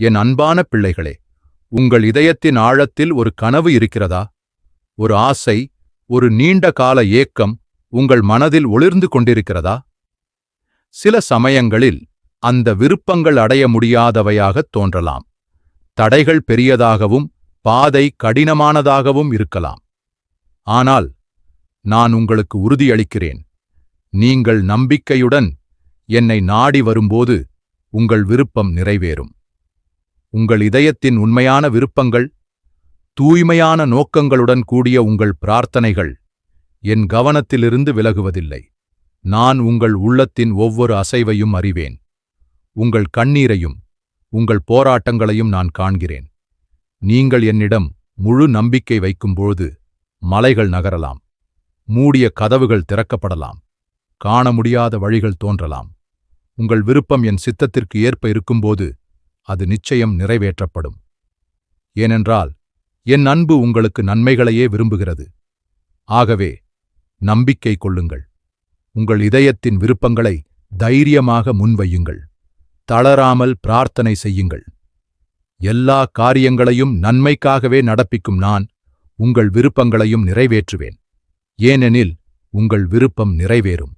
என் அன்பான பிள்ளைகளே உங்கள் இதயத்தின் ஆழத்தில் ஒரு கனவு இருக்கிறதா? ஒரு ஆசை ஒரு நீண்ட கால ஏக்கம் உங்கள் மனதில் ஒளிர்ந்து கொண்டிருக்கிறதா? சில சமயங்களில் அந்த விருப்பங்கள் அடைய முடியாதவையாகத் தோன்றலாம். தடைகள் பெரியதாகவும் பாதை கடினமானதாகவும் இருக்கலாம். ஆனால் நான் உங்களுக்கு உறுதியளிக்கிறேன். நீங்கள் நம்பிக்கையுடன் என்னை நாடி வரும்போது உங்கள் விருப்பம் நிறைவேறும். உங்கள் இதயத்தின் உண்மையான விருப்பங்கள் தூய்மையான நோக்கங்களுடன் கூடிய உங்கள் பிரார்த்தனைகள் என் கவனத்திலிருந்து விலகுவதில்லை. நான் உங்கள் உள்ளத்தின் ஒவ்வொரு அசைவையும் அறிவேன். உங்கள் கண்ணீரையும் உங்கள் போராட்டங்களையும் நான் காண்கிறேன். நீங்கள் என்னிடம் முழு நம்பிக்கை வைக்கும்போது மலைகள் நகரலாம். மூடிய கதவுகள் திறக்கப்படலாம். காண முடியாத வழிகள் தோன்றலாம். உங்கள் விருப்பம் என் சித்தத்திற்கு ஏற்ப இருக்கும்போது அது நிச்சயம் நிறைவேற்றப்படும். ஏனென்றால் என் அன்பு உங்களுக்கு நன்மைகளையே விரும்புகிறது. ஆகவே நம்பிக்கை கொள்ளுங்கள். உங்கள் இதயத்தின் விருப்பங்களை தைரியமாக முன்வையுங்கள். தளராமல் பிரார்த்தனை செய்யுங்கள். எல்லா காரியங்களையும் நன்மைக்காகவே நடப்பிக்கும் நான் உங்கள் விருப்பங்களையும் நிறைவேற்றுவேன். ஏனெனில் உங்கள் விருப்பம் நிறைவேறும்.